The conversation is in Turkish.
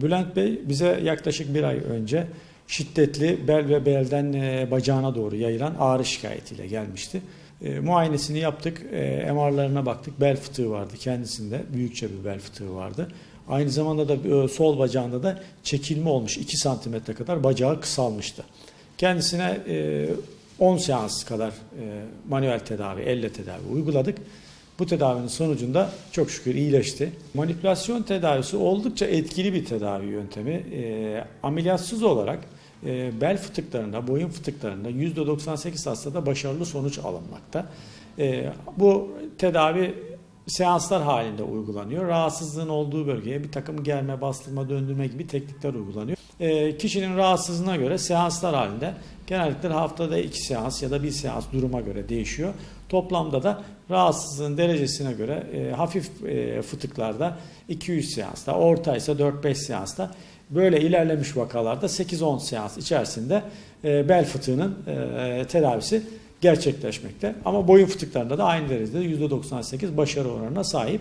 Bülent Bey bize yaklaşık bir ay önce şiddetli bel ve belden e, bacağına doğru yayılan ağrı şikayetiyle gelmişti. E, muayenesini yaptık, e, MR'larına baktık. Bel fıtığı vardı kendisinde, büyükçe bir bel fıtığı vardı. Aynı zamanda da e, sol bacağında da çekilme olmuş 2 santimetre kadar bacağı kısalmıştı. Kendisine e, 10 seans kadar e, manuel tedavi, elle tedavi uyguladık. Bu tedavinin sonucunda çok şükür iyileşti. Manipülasyon tedavisi oldukça etkili bir tedavi yöntemi. E, ameliyatsız olarak e, bel fıtıklarında, boyun fıtıklarında %98 hastada başarılı sonuç alınmakta. E, bu tedavi seanslar halinde uygulanıyor. Rahatsızlığın olduğu bölgeye bir takım germe, bastırma, döndürme gibi teknikler uygulanıyor. E, kişinin rahatsızlığına göre seanslar halinde genellikle haftada iki seans ya da bir seans duruma göre değişiyor. Toplamda da rahatsızlığın derecesine göre e, hafif e, fıtıklarda 2-3 seansta, orta ise 4-5 seansta böyle ilerlemiş vakalarda 8-10 seans içerisinde e, bel fıtığının e, tedavisi gerçekleşmekte. Ama boyun fıtıklarında da aynı derecede %98 başarı oranına sahip.